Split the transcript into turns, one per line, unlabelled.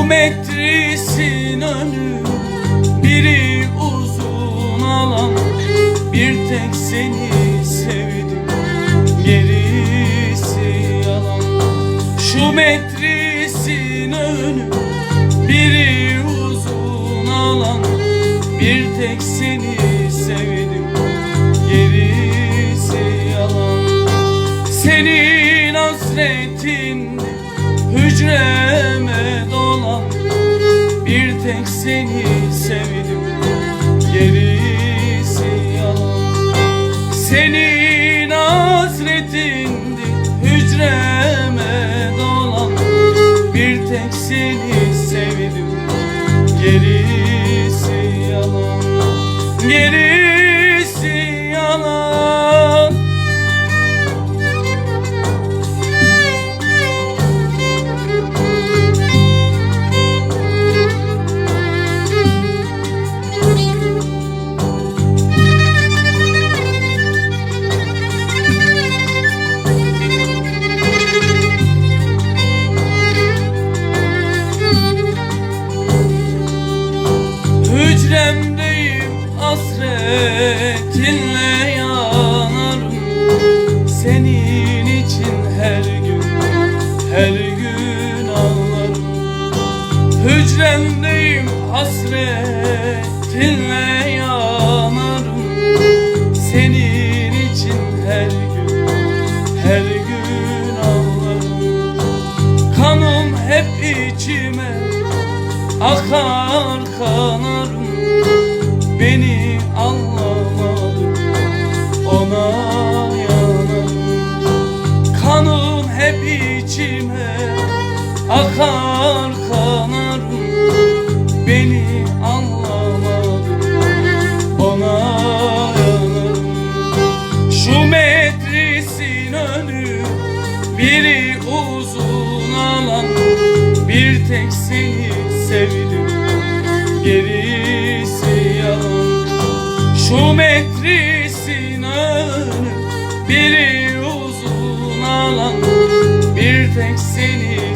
Geometrisin ömrü Biri uzun alan Bir tek seni sevdim. Gerisi yalan. Şu metrisin önü Biri uzun alan Bir tek seni sevdim. Gerisi yalan. Senin hasretinde Hücreme dolan Bir tek seni sevdim. Gerisi yalan Senin hasretindi Hücreme dolan Bir tek seni sevdim. Gerisi Hücremdeyim hasretinle yanarım. Senin için her gün, her gün ağlarım. Hücremdeyim hasretinle yanarım akar kanarım Beni anlamadı ona yanarım Kanım hep içime. Akar kanarım Beni anlamadı ona yanarım Şu metrisin önü biri uzun alan. Bir tek seni sevdim. Gerisi yalan. Şu metrisin önü biri uzun alan. Bir tek seni